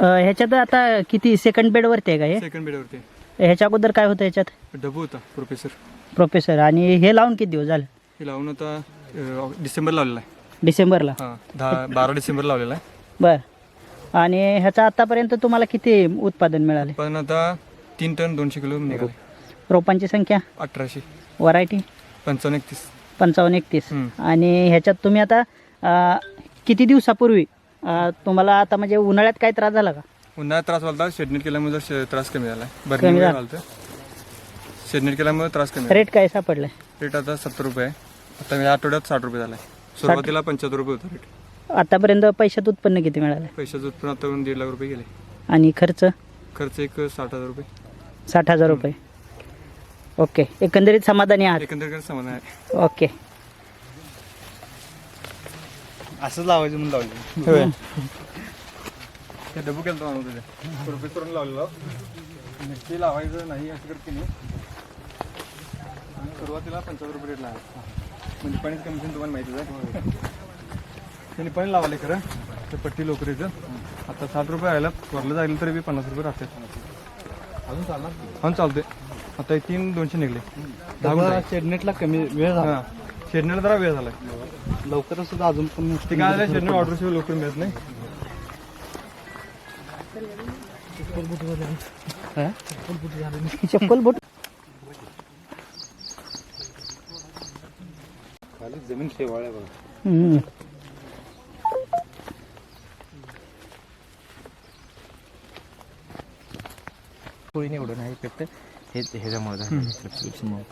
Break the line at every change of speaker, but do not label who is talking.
अ, ह्याच्यात आता किती सेकंड बेडवरती आहे का हे?
सेकंड बेडवरती
ह्याच्या अगोदर काय होतं ह्याच्यात?
डबू होता प्रोफेसर
प्रोफेसर आणि हे लावून किती दिवस झालं?
हे लावून आता अं, डिसेंबर लावलेला आहे.
डिसेंबरला?
हां दहा बारा डिसेंबर लावलेला आहे.
बर. आणि ह्याचा आतापर्यंत तुम्हाला किती उत्पादन मिळाले?
पण आता तीन टन दोनशे किलो निघाले.
रोपांची संख्या?
अठराशे.
व्हरायटी
पंचावन्न एकतीस.
पंचावन्न एकतीस.
हम्म.
आणि ह्याच्यात तुम्ही आता अ, किती दिवसापूर्वी अ, तुम्हाला आता म्हणजे उन्हाळ्यात काय त्रास झाला का?
उन्हाळ्यात त्रास झाला शेडनेट केल्यामुळे जर त्रास कमी झाला.
कमी
बर्निंग
झाला.
शेडनेट केल्यामुळे त्रास कमी झाला.
रेट काय सापडलाय?
रेट आता सत्तर रुपये आहे. आता या आठवड्यात साठ रुपये झाला आहे सुरुवातीला पंच्याहत्तर रुपये होता रेट.
आतापर्यंत पैशात उत्पन्न किती मिळालं
पैशाचं उत्पन्न आता दीड लाख रुपये गेले.
आणि खर्च?
खर्च एक साठ हजार रुपये.
साठ हजार रुपये. ओके. एकंदरीत समाधानी आहात?
एकंदरीत समाधान आहे.
ओके.
असंच लावायचं म्हणून लावलं.
होय. ते डबू केलं होतं माणूस त्याच्या रुपये करून लावलेलं. मिरची लावायचं नाही असं करत की नाही. आणि सुरुवातीला पंचावन्न रुपये रेट लावा म्हणजे पाणीच कमिशन तुम्हाला माहितीच आहे. त्यांनी पाणी लावले खरं. ते पट्टी लोकरीचं. आता साठ रुपये आयला. वरलं जायला तरी बी पन्नास रुपये राहतात.
अजून चालणार?
हा चालते आता हे तीन दोनशे निघले. दहा गुंठे.
शेडनेटला कमी वेळ झाला.
हा. शेडण्याला जरा वेळ झाला
लवकरच सुद्धा अजून पण
ते काय झालं ऑर्डर शिवाय लवकर मिळत नाही.
चप्पल बोट
खाली जमीन शेवाळ आहे बघा.
हम्म.
कोळी एवढं नाही फक्त हे ह्याच्यामुळे झालं.